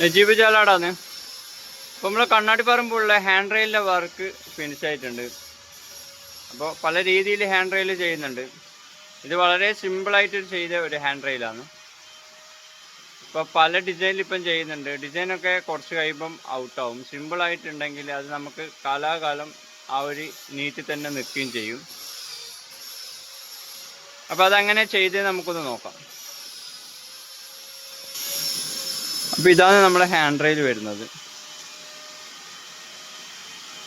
നജീബ് ചാലാടാന്ന് അപ്പോൾ നമ്മൾ കണ്ണാടിപ്പറമ്പുള്ള ഹാൻഡ് റെയിലിന്റെ വർക്ക് ഫിനിഷ് ആയിട്ടുണ്ട്. അപ്പോൾ പല രീതിയിൽ ഹാൻഡ് റെയിൽ ചെയ്യുന്നുണ്ട്. ഇത് വളരെ സിമ്പിളായിട്ട് ചെയ്ത ഒരു ഹാൻഡ് റെയിലാണ് ഇപ്പോൾ പല ഡിസൈനിൽ ഇപ്പം ചെയ്യുന്നുണ്ട്. ഡിസൈനൊക്കെ കുറച്ച് കഴിയുമ്പം ഔട്ടാവും സിമ്പിളായിട്ടുണ്ടെങ്കിൽ അത് നമുക്ക് കാലാകാലം ആ ഒരു നീറ്റിൽ തന്നെ നിൽക്കുകയും ചെയ്യും. അപ്പോൾ അതങ്ങനെ ചെയ്ത് നമുക്കൊന്ന് നോക്കാം. അപ്പോൾ ഇതാണ് നമ്മുടെ ഹാൻഡ് റെയിൽ വരുന്നത്.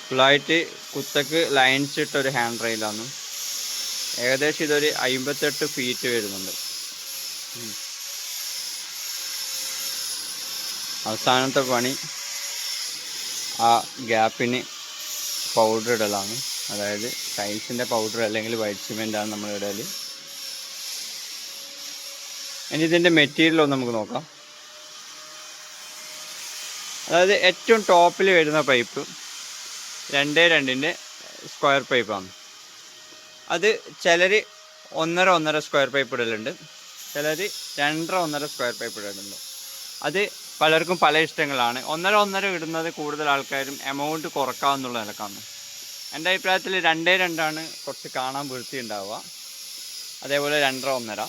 ഫുള്ളായിട്ട് കുത്തക്ക് ലൈൻസ് ഇട്ട ഒരു ഹാൻഡ് റെയിലാണ് ഏകദേശം ഇതൊരു അമ്പത്തെട്ട് ഫീറ്റ് വരുന്നുണ്ട്. അവസാനത്തെ പണി ആ ഗ്യാപ്പിന് പൗഡർ ഇടലാണ്. അതായത് ടൈൽസിന്റെ പൗഡർ അല്ലെങ്കിൽ വൈറ്റ് സിമെന്റ് ആണ് നമ്മൾ ഇടൽ ഇനി ഇതിന്റെ മെറ്റീരിയൽ ഒന്ന് നമുക്ക് നോക്കാം. അതായത് ഏറ്റവും ടോപ്പിൽ വരുന്ന പൈപ്പ് രണ്ടേ രണ്ടിന്റെ സ്ക്വയർ പൈപ്പാണ്. അത് ചിലർ ഒന്നര ഒന്നര സ്ക്വയർ പൈപ്പ് ഇടലുണ്ട്. ചിലർ രണ്ടര ഒന്നര സ്ക്വയർ പൈപ്പ് ഇടലുണ്ട്. അത് പലർക്കും പല ഇഷ്ടങ്ങളാണ്. ഒന്നര ഒന്നര ഇടുന്നത് കൂടുതൽ ആൾക്കാരും എമൗണ്ട് കുറക്കാമെന്നുള്ള നിലക്കാണ്. എന്റെ അഭിപ്രായത്തിൽ രണ്ടേ രണ്ടാണ് കുറച്ച് കാണാൻ വൃത്തി ഉണ്ടാവുക അതേപോലെ രണ്ടര ഒന്നര.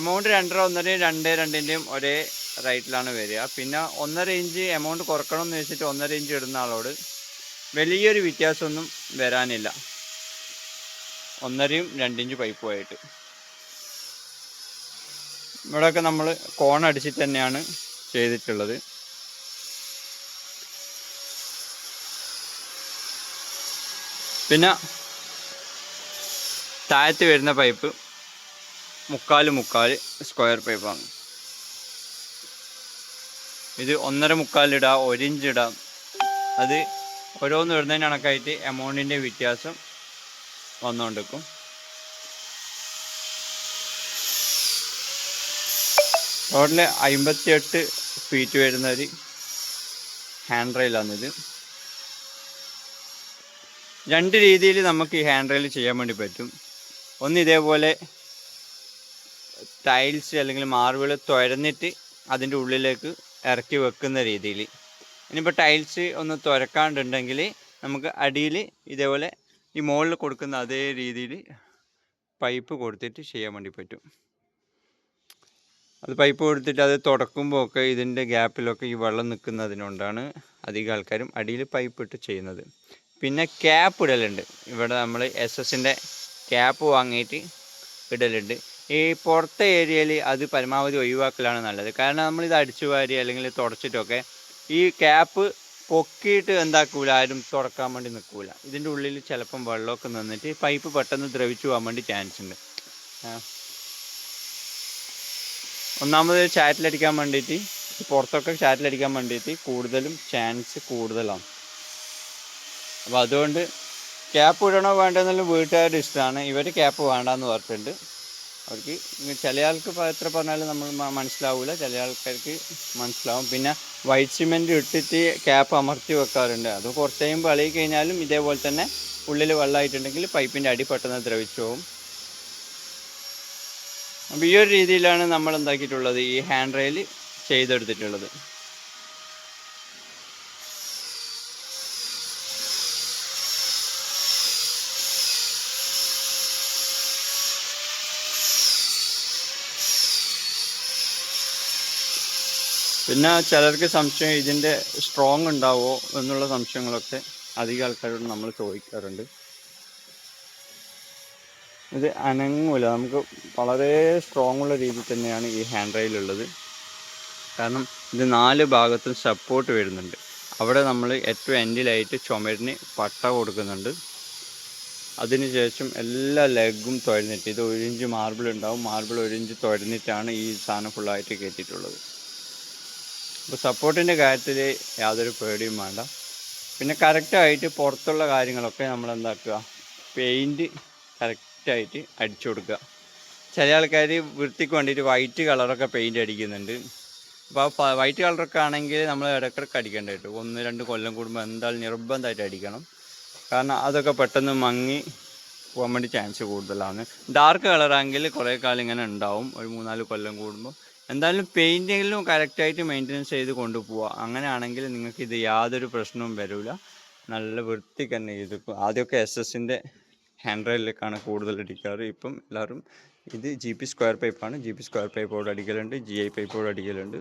എമൗണ്ട് രണ്ടര ഒന്നരയും രണ്ടേ രണ്ടിന്റെയും ഒരേ റേറ്റിലാണ് വരിക. പിന്നെ ഒന്നര ഇഞ്ച് എമൗണ്ട് കുറക്കണം എന്ന് വെച്ചിട്ട് ഒന്നര ഇഞ്ച് ഇടുന്ന ആളോട് വലിയൊരു വ്യത്യാസമൊന്നും വരാനില്ല. ഒന്നരയും രണ്ടിഞ്ച് പൈപ്പുമായിട്ട് ഇവിടെയൊക്കെ നമ്മൾ കോൺ അടിച്ചിട്ട് തന്നെയാണ് ചെയ്തിട്ടുള്ളത്. പിന്നെ താഴത്ത് വരുന്ന പൈപ്പ് മുക്കാൽ മുക്കാൽ സ്ക്വയർ പൈപ്പാണ് ഇത് ഒന്നര മുക്കാലിടാം ഒരു ഇഞ്ച് ഇടാം. അത് ഓരോന്ന് ഇടുന്നതിന് കണക്കായിട്ട് എമൗണ്ടിന്റെ വ്യത്യാസം വന്നുകൊണ്ടിരിക്കും ടോട്ടൽ അമ്പത്തിയെട്ട് ഫീറ്റ് വരുന്ന ഒരു ഹാൻഡ് റെയിലാണിത് രണ്ട് രീതിയിൽ നമുക്ക് ഈ ഹാൻഡ് റെയിൽ ചെയ്യാൻ വേണ്ടി പറ്റും. ഒന്ന് ഇതേപോലെ ടൈൽസ് അല്ലെങ്കിൽ മാർബിൾ തുരന്നിട്ട് അതിന്റെ ഉള്ളിലേക്ക് ഇറക്കി വെക്കുന്ന രീതിയിൽ. ഇനിയിപ്പോൾ ടൈൽസ് ഒന്ന് തുരക്കാണ്ടുണ്ടെങ്കിൽ നമുക്ക് അടിയിൽ ഇതേപോലെ ഈ മുകളിൽ കൊടുക്കുന്ന അതേ രീതിയിൽ പൈപ്പ് കൊടുത്തിട്ട് ചെയ്യാൻ വേണ്ടി പറ്റും. അത് പൈപ്പ് കൊടുത്തിട്ട് അത് തുടക്കുമ്പോൾ ഒക്കെ ഇതിന്റെ ഗ്യാപ്പിലൊക്കെ ഈ വെള്ളം നിൽക്കുന്നതിനോണ്ടാണ് അധികം ആൾക്കാരും അടിയിൽ പൈപ്പ് ഇട്ട് ചെയ്യുന്നത്. പിന്നെ ക്യാപ്പ് ഇടലുണ്ട്. ഇവിടെ നമ്മൾ എസ് എസിന്റെ ക്യാപ്പ് വാങ്ങിയിട്ട് ഇടലുണ്ട്. ഈ പുറത്തെ ഏരിയയിൽ അത് പരമാവധി ഒഴിവാക്കലാണ് നല്ലത്. കാരണം ഇത് അടിച്ചു വാരി അല്ലെങ്കിൽ തുടച്ചിട്ടൊക്കെ ഈ ക്യാപ്പ് പൊക്കിയിട്ട് എന്താക്കൂല ആരും തുറക്കാൻ വേണ്ടി നിൽക്കൂല ഇതിന്റെ ഉള്ളിൽ ചിലപ്പം വെള്ളമൊക്കെ നിന്നിട്ട് പൈപ്പ് പെട്ടെന്ന് ദ്രവിച്ചു പോകാൻ വേണ്ടി ചാൻസ് ഉണ്ട്. ഒന്നാമത് ചാറ്റിലടിക്കാൻ വേണ്ടിയിട്ട് പുറത്തൊക്കെ ചാറ്റിലടിക്കാൻ വേണ്ടിയിട്ട് കൂടുതലും ചാൻസ് കൂടുതലാണ്. അപ്പോൾ അതുകൊണ്ട് ക്യാപ്പ് ഇടണോ വേണ്ടെന്നുള്ള വീട്ടുകാരുടെ ഇഷ്ടമാണ്. ഇവർ ക്യാപ്പ് വേണ്ടെന്ന് പറഞ്ഞിട്ടുണ്ട്. അവർക്ക് ചില ആൾക്ക് എത്ര പറഞ്ഞാലും നമ്മൾ മനസ്സിലാവില്ല ചില ആൾക്കാർക്ക് മനസ്സിലാവും. പിന്നെ വൈറ്റ് സിമെന്റ് ഇട്ടിട്ട് ക്യാപ്പ് അമർത്തി വെക്കാറുണ്ട്. അത് കുറച്ച് കഴിയുമ്പോൾ അളകി കഴിഞ്ഞാലും ഇതേപോലെ തന്നെ ഉള്ളിൽ വെള്ളമായിട്ടുണ്ടെങ്കിൽ പൈപ്പിന്റെ അടി പെട്ടെന്ന് ദ്രവിച്ചു പോകും അപ്പോൾ ഈ ഒരു രീതിയിലാണ് നമ്മൾ എന്താക്കിയിട്ടുള്ളത്? ഈ ഹാൻഡ് റെയിൽ ചെയ്തെടുത്തിട്ടുള്ളത്. പിന്നെ ചിലർക്ക് സംശയം ഇതിന്റെ സ്ട്രോങ് ഉണ്ടാവോ? എന്നുള്ള സംശയങ്ങളൊക്കെ അധികം ആൾക്കാരോട് നമ്മൾ ചോദിക്കാറുണ്ട്. ഇത് അനങ്ങൂല. നമുക്ക് വളരെ സ്ട്രോങ് ഉള്ള രീതിയിൽ തന്നെയാണ് ഈ ഹാൻഡ് റൈൽ ഉള്ളത്. കാരണം ഇത് നാല് ഭാഗത്തും സപ്പോർട്ട് വരുന്നുണ്ട്. അവിടെ നമ്മൾ ഏറ്റവും എൻഡിലായിട്ട് ചുമരിന് പട്ട കൊടുക്കുന്നുണ്ട്. അതിനുശേഷം എല്ലാ ലെഗും തുഴഞ്ഞിട്ട് ഇത് ഒരു ഇഞ്ച് മാർബിൾ ഉണ്ടാവും. മാർബിൾ ഒരു ഇഞ്ച് തുഴഞ്ഞിട്ടാണ് ഈ സാധനം ഫുള്ളായിട്ട് കയറ്റിയിട്ടുള്ളത് അപ്പോൾ സപ്പോർട്ടിന്റെ കാര്യത്തിൽ യാതൊരു പേടിയും വേണ്ട. പിന്നെ കറക്റ്റായിട്ട് പുറത്തുള്ള കാര്യങ്ങളൊക്കെ നമ്മൾ എന്താക്കുക? പെയിന്റ് കറക്റ്റായിട്ട് അടിച്ചു കൊടുക്കുക. ചില ആൾക്കാർ വൃത്തിക്ക് വേണ്ടിയിട്ട് വൈറ്റ് കളറൊക്കെ പെയിന്റ് അടിക്കുന്നുണ്ട്. അപ്പോൾ വൈറ്റ് കളറൊക്കെ ആണെങ്കിൽ നമ്മൾ ഇടയ്ക്കിടയ്ക്ക് അടിക്കേണ്ടതായിട്ട് ഒന്ന് രണ്ട് കൊല്ലം കൂടുമ്പോൾ എന്തായാലും നിർബന്ധമായിട്ട് അടിക്കണം. കാരണം അതൊക്കെ പെട്ടെന്ന് മങ്ങി പോകാൻ വേണ്ടി ചാൻസ് കൂടുതലാണ്. ഡാർക്ക് കളറാണെങ്കിൽ കുറേ കാലം ഇങ്ങനെ ഉണ്ടാവും. ഒരു മൂന്നാൽ കൊല്ലം കൂടുമ്പോൾ എന്തായാലും പെയിന്റിങ്ങിലും കറക്റ്റായിട്ട് മെയിന്റനൻസ് ചെയ്ത് കൊണ്ടുപോവുക അങ്ങനെയാണെങ്കിൽ നിങ്ങൾക്ക് ഇത് യാതൊരു പ്രശ്നവും വരില്ല നല്ല വൃത്തിക്ക് തന്നെ ഇത് ആദ്യമൊക്കെ എസ് എസിന്റെ ഹാൻഡ് റെയിലേക്കാണ് കൂടുതൽ അടിക്കാറ്. ഇപ്പം എല്ലാവരും ഇത് ജി പി സ്ക്വയർ പൈപ്പാണ് ജി പി സ്ക്വയർ പൈപ്പോട് അടിക്കലുണ്ട്. ജി ഐ പൈപ്പോട് അടിക്കലുണ്ട്.